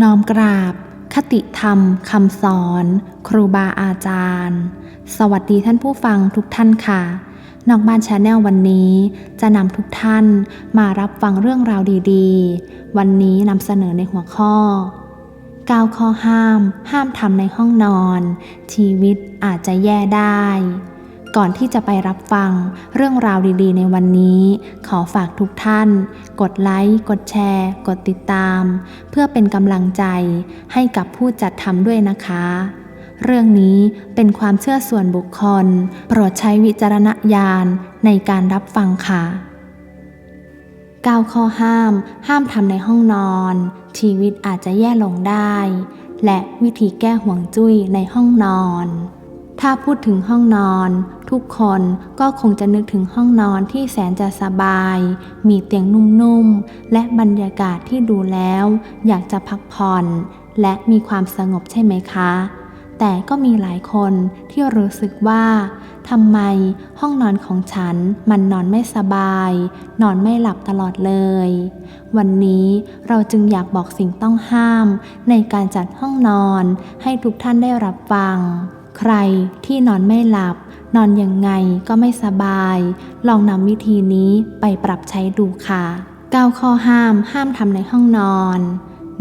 น้อมกราบ คติธรรมคำสอน ครูบาอาจารย์ สวัสดีท่านผู้ฟังทุกท่านค่ะ นอกบ้านชาแนลวันนี้ จะนำทุกท่านมารับฟังเรื่องราวดีๆ วันนี้นำเสนอในหัวข้อ9ข้อห้าม ห้ามทำในห้องนอน ชีวิตอาจจะแย่ได้ ก่อนที่จะไปรับฟังเรื่องราวดีๆ ในวันนี้ ขอฝากทุกท่าน กดไลค์กดแชร์ กดติดตาม เพื่อเป็นกำลังใจให้กับผู้จัดทำด้วยนะคะ เรื่องนี้เป็นความเชื่อส่วนบุคคล โปรดใช้วิจารณญาณในการรับฟังค่ะ9ข้อห้าม ห้ามทำในห้องนอน ชีวิตอาจจะแย่ลงได้ และวิธีแก้ห่วงจุ้ยในห้องนอน ถ้าพูดถึงห้องนอน ทุกคนก็คงจะนึกถึงห้องนอนที่แสนจะสบาย มีเตียงนุ่มๆ และบรรยากาศที่ดูแล้ว อยากจะพักผ่อน และมีความสงบใช่ไหมคะ แต่ก็มีหลายคนที่รู้สึกว่าทำไมห้องนอนของฉันมันนอนไม่สบาย นอนไม่หลับตลอดเลย วันนี้เราจึงอยากบอกสิ่งต้องห้าม ในการจัดห้องนอนให้ทุกท่านได้รับฟัง ใครที่นอนไม่หลับ นอนยังไงก็ไม่สบาย ลองนำวิธีนี้ไปปรับใช้ดูค่ะ9ข้อห้ามห้ามทำในห้องนอน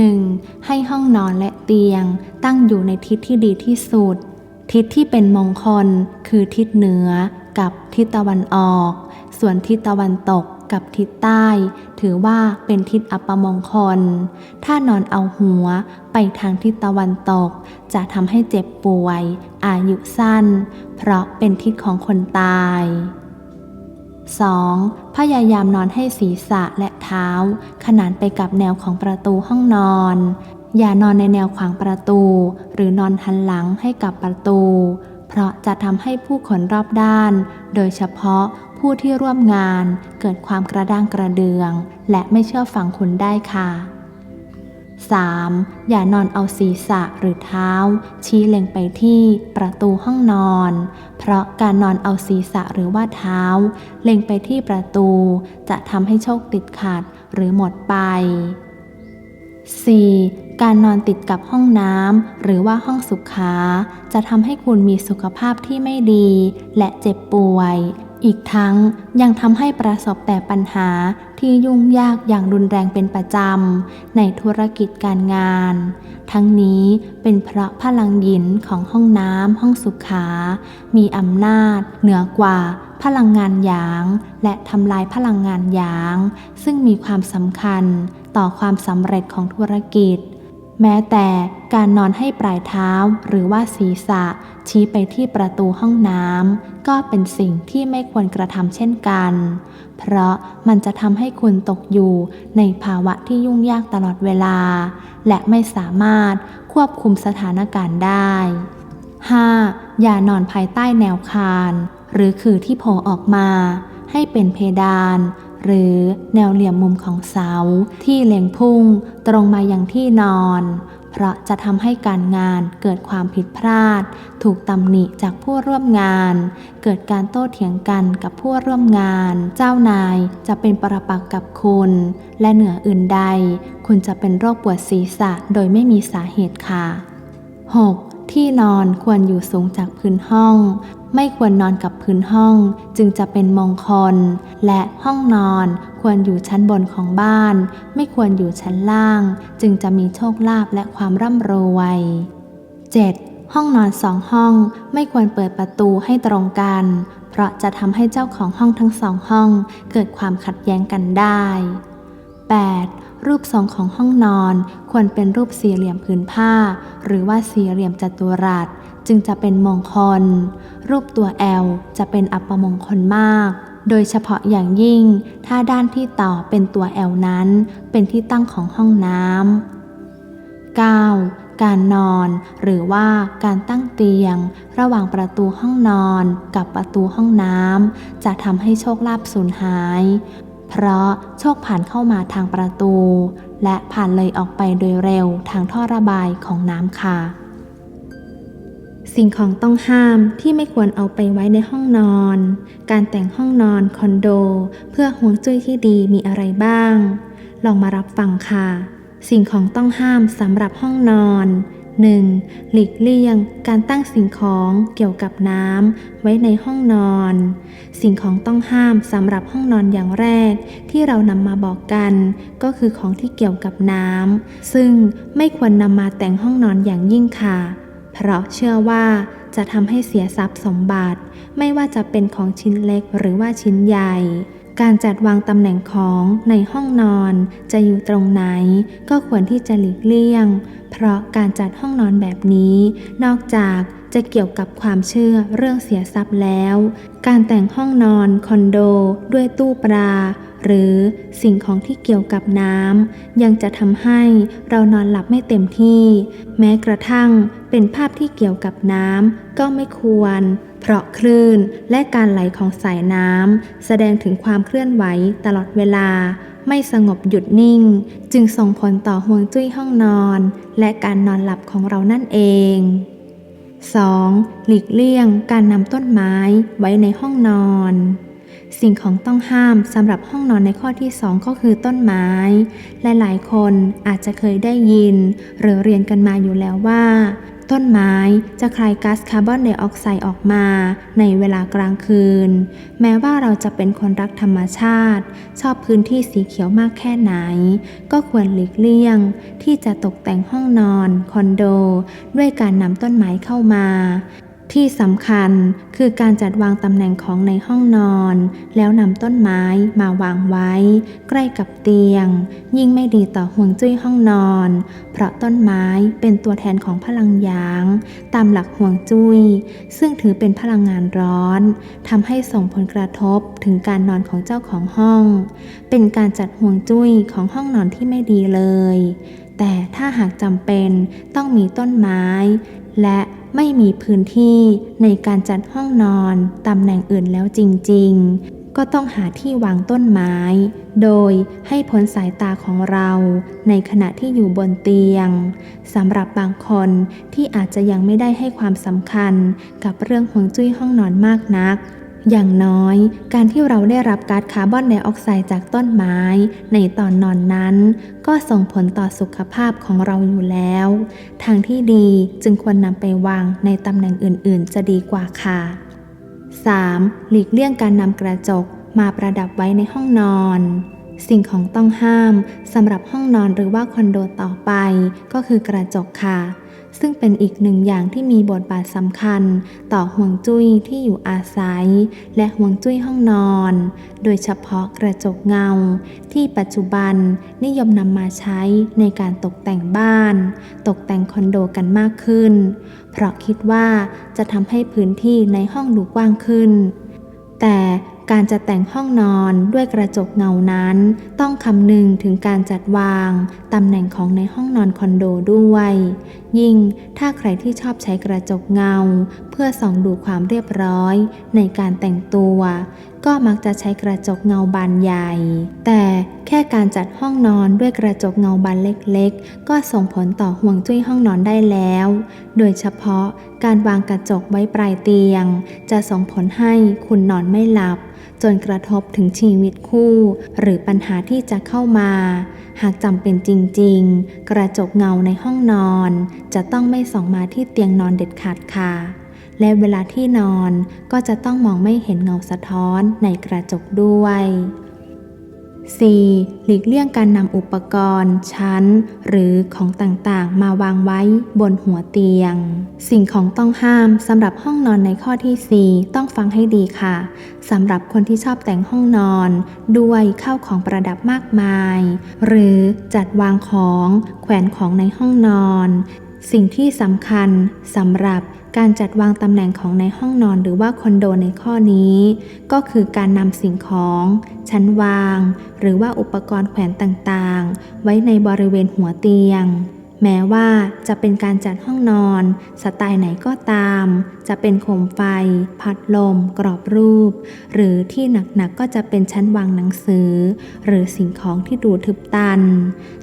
1. ให้ห้องนอนและเตียง ตั้งอยู่ในทิศที่ดีที่สุด ทิศที่เป็นมงคล คือทิศเหนือกับทิศตะวันออก ส่วนทิศตะวันตก กับทิศใต้ ถือว่าเป็นทิศอัปมงคล ถ้านอนเอาหัวไปทางทิศตะวันตก จะทำให้เจ็บป่วย อายุสั้น เพราะเป็นทิศของคนตาย 2. พยายามนอนให้ศีรษะและเท้า ขนานไปกับแนวของประตูห้องนอน อย่านอนในแนวขวางประตู หรือนอนหันหลังให้กับประตู เพราะจะทำให้ผู้คนรอบด้าน โดยเฉพาะ ผู้ที่ร่วมงานเกิดความกระด้างกระเดือง และไม่เชื่อฟังคุณได้ค่ะ 3. อย่านอนเอาศีรษะหรือเท้า ชี้เล็งไปที่ประตูห้องนอน เพราะการนอนเอาศีรษะหรือว่าเท้า เล็งไปที่ประตู จะทำให้โชคติดขัดหรือหมดไป 4. การนอนติดกับห้องน้ำหรือว่าห้องสุขา จะทำให้คุณมีสุขภาพที่ไม่ดี และเจ็บป่วย อีกทั้งยังทำให้ประสบแต่ปัญหาที่ยุ่งยากอย่างรุนแรงเป็นประจำ ในธุรกิจการงาน ทั้งนี้เป็นเพราะพลังหยินของห้องน้ำห้องสุขา มีอำนาจ เหนือกว่าพลังงานหยาง และทำลายพลังงานหยาง ซึ่งมีความสำคัญต่อความสำเร็จของธุรกิจ แม้แต่การนอนให้ปลายเท้าหรือว่าศีรษะ ชี้ไปที่ประตูห้องน้ำก็เป็นสิ่งที่ไม่ควรกระทำเช่นกัน เพราะมันจะทำให้คุณตกอยู่ในภาวะที่ยุ่งยากตลอดเวลา และไม่สามารถควบคุมสถานการณ์ได้ 5. อย่านอนภายใต้แนวคาน หรือคือที่โผล่ออกมา ให้เป็นเพดาน หรือแนวเหลี่ยมมุมของเสาที่เล็งพุ่งตรงมายังที่นอน เพราะจะทำให้การงานเกิดความผิดพลาด ถูกตำหนิจากผู้ร่วมงาน เกิดการโต้เถียงกันกับผู้ร่วมงาน เจ้านายจะเป็นปรปักษ์กับคุณ และเหนืออื่นใด คุณจะเป็นโรคปวดศีรษะโดยไม่มีสาเหตุค่ะ 6. ที่นอนควรอยู่สูงจากพื้นห้อง ไม่ควรนอนกับพื้นห้อง จึงจะเป็นมงคล และห้องนอนควรอยู่ชั้นบนของบ้าน ไม่ควรอยู่ชั้นล่าง จึงจะมีโชคลาภและความร่ำรวย 7. ห้องนอนสองห้อง ไม่ควรเปิดประตูให้ตรงกัน เพราะจะทำให้เจ้าของห้องทั้งสองห้อง เกิดความขัดแย้งกันได้ 8. รูปทรงของห้องนอนควรเป็นรูปสี่เหลี่ยมผืนผ้า หรือว่าสี่เหลี่ยมจัตุรัส จึงจะเป็นมงคล รูปตัวแอลจะเป็นอัปมงคลมาก โดยเฉพาะอย่างยิ่ง ถ้าด้านที่ต่อเป็นตัวแอลนั้น เป็นที่ตั้งของห้องน้ำ 9. การนอนหรือว่าการตั้งเตียง ระหว่างประตูห้องนอนกับประตูห้องน้ำจะทำให้โชคลาภสูญหาย เพราะโชคผ่านเข้ามาทางประตู และผ่านเลยออกไปโดยเร็วทางท่อระบายของน้ำค่ะ สิ่งของต้องห้ามที่ไม่ควรเอาไปไว้ในห้องนอน การแต่งห้องนอนคอนโด เพื่อห่วงจุ้ยที่ดีมีอะไรบ้าง ลองมารับฟังค่ะ สิ่งของต้องห้ามสำหรับห้องนอน 1. หลีกเลี่ยงการตั้งสิ่งของเกี่ยวกับน้ำไว้ในห้องนอน สิ่งของต้องห้ามสำหรับห้องนอนอย่างแรก ที่เรานำมาบอกกัน ก็คือของที่เกี่ยวกับน้ำซึ่งไม่ควรนำมาแต่งห้องนอนอย่างยิ่งค่ะ เพราะเชื่อว่าจะทำให้เสียทรัพย์สมบัติ ไม่ว่าจะเป็นของชิ้นเล็กหรือว่าชิ้นใหญ่การจัดวางตำแหน่งของในห้องนอนจะอยู่ตรงไหน ก็ควรที่จะหลีกเลี่ยง เพราะการจัดห้องนอนแบบนี้ นอกจากจะเกี่ยวกับความเชื่อเรื่องเสียทรัพย์แล้ว การแต่งห้องนอนคอนโด ด้วยตู้ปลา หรือสิ่งของที่เกี่ยวกับน้ำยังจะทำให้เรานอนหลับไม่เต็มที่ แม้กระทั่งเป็นภาพที่เกี่ยวกับน้ำก็ไม่ควร เพราะคลื่นและการไหลของสายน้ำแสดงถึงความเคลื่อนไหวตลอดเวลา ไม่สงบหยุดนิ่ง จึงส่งผลต่อห่วงจุ้ยห้องนอน และการนอนหลับของเรานั่นเอง 2. หลีกเลี่ยงการนำต้นไม้ไว้ในห้องนอน สิ่งของต้องห้ามสำหรับห้องนอนในข้อที่ 2 ก็คือต้นไม้และหลายคนอาจจะเคยได้ยิน หรือเรียนกันมาอยู่แล้วว่า ต้นไม้จะคลายก๊าซคาร์บอนไดออกไซด์ออกมา ในเวลากลางคืน แม้ว่าเราจะเป็นคนรักธรรมชาติ ชอบพื้นที่สีเขียวมากแค่ไหน ก็ควรหลีกเลี่ยง ที่จะตกแต่งห้องนอน คอนโด ด้วยการนำต้นไม้เข้ามา ที่สำคัญคือการจัดวางตำแหน่งของในห้องนอน แล้วนำต้นไม้มาวางไว้ ใกล้กับเตียง ยิ่งไม่ดีต่อห่วงจุ้ยห้องนอน เพราะต้นไม้เป็นตัวแทนของพลังหยาง ตามหลักห่วงจุ้ย ซึ่งถือเป็นพลังงานร้อนทำให้ส่งผลกระทบถึงการนอนของเจ้าของห้อง เป็นการจัดห่วงจุ้ยของห้องนอนที่ไม่ดีเลย แต่ถ้าหากจำเป็นต้องมีต้นไม้ และ ไม่มีพื้นที่ในการจัดห้องนอนตำแหน่งอื่นแล้วจริง ๆ ก็ต้องหาที่วางต้นไม้ โดยให้พ้นสายตาของเราในขณะที่อยู่บนเตียงสำหรับบางคนที่อาจจะยังไม่ได้ให้ความสำคัญกับเรื่องห่วงจุ้ยห้องนอนมากนัก อย่างน้อยการที่เราได้รับก๊าซคาร์บอนไดออกไซด์จากต้นไม้ ในตอนนอนนั้น ก็ส่งผลต่อสุขภาพของเราอยู่แล้ว ทางที่ดีจึงควรนำไปวางในตำแหน่งอื่น ๆ จะดีกว่าค่ะ 3. หลีกเลี่ยงการนำกระจกมาประดับไว้ในห้องนอน สิ่งของต้องห้ามสำหรับห้องนอนหรือว่าคอนโดต่อไป ก็คือกระจกค่ะ ซึ่งเป็นอีกหนึ่งอย่างที่มีบทบาทสำคัญ ต่อห่วงจุ้ยที่อยู่อาศัย และห่วงจุ้ยห้องนอน โดยเฉพาะกระจกเงา ที่ปัจจุบันนิยมนำมาใช้ในการตกแต่งบ้าน ตกแต่งคอนโดกันมากขึ้น เพราะคิดว่าจะทำให้พื้นที่ในห้องดูกว้างขึ้น แต่การจะแต่งห้องนอนด้วยกระจกเงานั้น ต้องคำนึงถึงการจัดวางตำแหน่งของในห้องนอนคอนโดด้วย ยิ่งถ้าใครที่ชอบใช้กระจกเงา เพื่อส่องดูความเรียบร้อยในการแต่งตัว ก็มักจะใช้กระจกเงาบานใหญ่ แต่แค่การจัดห้องนอนด้วยกระจกเงาบานเล็กๆ ก็ส่งผลต่อห่วงจุ้ยห้องนอนได้แล้ว โดยเฉพาะการวางกระจกไว้ปลายเตียง จะส่งผลให้คุณนอนไม่หลับ จนกระทบถึงชีวิตคู่ หรือปัญหาที่จะเข้ามา หากจำเป็นจริงๆ กระจกเงาในห้องนอน จะต้องไม่ส่องมาที่เตียงนอนเด็ดขาดค่ะ และเวลาที่นอนก็จะต้องมองไม่เห็นเงาสะท้อนในกระจกด้วย 4. หลีกเลี่ยงการนำอุปกรณ์ ชั้น หรือของต่างๆ มาวางไว้บนหัวเตียง สิ่งของต้องห้ามสำหรับห้องนอนในข้อที่ 4 ต้องฟังให้ดีค่ะสำหรับคนที่ชอบแต่งห้องนอน ด้วยข้าวของประดับมากมาย หรือจัดวางของแขวนของในห้องนอน สิ่งที่สำคัญสำหรับการจัดวางตำแหน่งของในห้องนอนหรือว่าคอนโดในข้อนี้ ก็คือการนำสิ่งของ ชั้นวาง หรือว่าอุปกรณ์แขวนต่างๆ ไว้ในบริเวณหัวเตียง แม้ว่าจะเป็นการจัดห้องนอน สไตล์ไหนก็ตาม จะเป็นโคมไฟ พัดลม กรอบรูป หรือที่หนักๆก็จะเป็นชั้นวางหนังสือ หรือสิ่งของที่ดูทึบตัน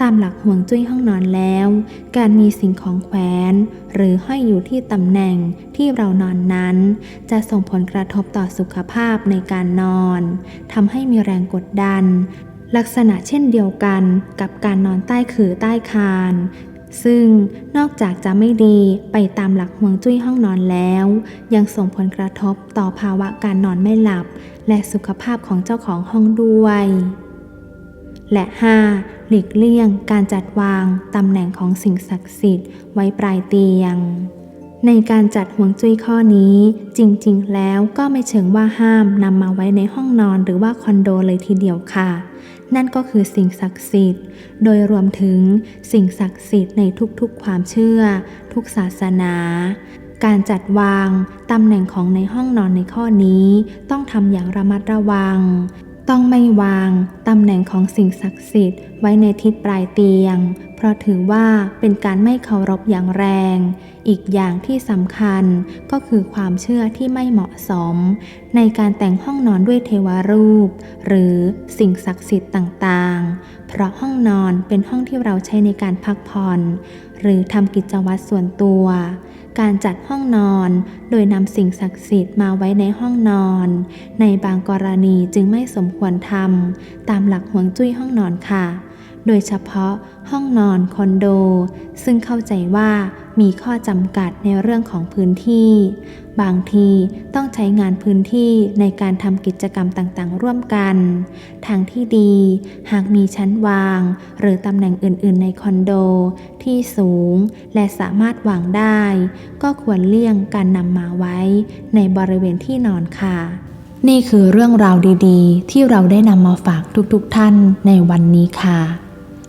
ตามหลักห่วงจุ้ยห้องนอนแล้ว การมีสิ่งของแขวน หรือห้อยอยู่ที่ตำแหน่งที่เรานอนนั้น จะส่งผลกระทบต่อสุขภาพในการนอนทำให้มีแรงกดดันลักษณะเช่นเดียวกันกับการนอนใต้ขื่อใต้คาน ซึ่งนอกจากจะไม่ดีไปตามหลักฮวงจุ้ยห้องนอนแล้ว ยังส่งผลกระทบต่อภาวะการนอนไม่หลับ และสุขภาพของเจ้าของห้องด้วย และ 5. หลีกเลี่ยงการจัดวางตำแหน่งของสิ่งศักดิ์สิทธิ์ไว้ปลายเตียง ในการจัดห่วงจุ้ยข้อนี้จริงๆ แล้วก็ไม่เชิงว่าห้ามนำมาไว้ในห้องนอนหรือว่าคอนโดเลยทีเดียวค่ะ นั่นก็คือสิ่งศักดิ์สิทธิ์ โดยรวมถึงสิ่งศักดิ์สิทธิ์ในทุกๆ ความเชื่อ ทุกศาสนา การจัดวางตำแหน่งของในห้องนอนในข้อนี้ ต้องทำอย่างระมัดระวัง ต้องไม่วางตำแหน่งของสิ่งศักดิ์สิทธิ์ไว้ในทิศปลายเตียง เพราะถือว่าเป็นการไม่เคารพอย่างแรง อีกอย่างที่สำคัญก็คือความเชื่อที่ไม่เหมาะสม ในการแต่งห้องนอนด้วยเทวรูป หรือสิ่งศักดิ์สิทธิ์ต่างๆ เพราะห้องนอนเป็นห้องที่เราใช้ในการพักผ่อน หรือทำกิจวัตรส่วนตัว การจัดห้องนอน โดยนำสิ่งศักดิ์สิทธิ์มาไว้ในห้องนอน ในบางกรณีจึงไม่สมควรทำตามหลักหวงจุ้ยห้องนอนค่ะ โดยเฉพาะห้องนอนคอนโด ซึ่งเข้าใจว่ามีข้อจำกัดในเรื่องของพื้นที่ บางทีต้องใช้งานพื้นที่ในการทำกิจกรรมต่างๆ ร่วมกัน ทางที่ดี หากมีชั้นวาง หรือตำแหน่งอื่น ๆ ในคอนโด ที่สูง และสามารถวางได้ ก็ควรเลี่ยงการนำมาไว้ ในบริเวณที่นอนค่ะนี่คือเรื่องราวดีๆ ที่เราได้นำมาฝากทุกๆท่านในวันนี้ค่ะ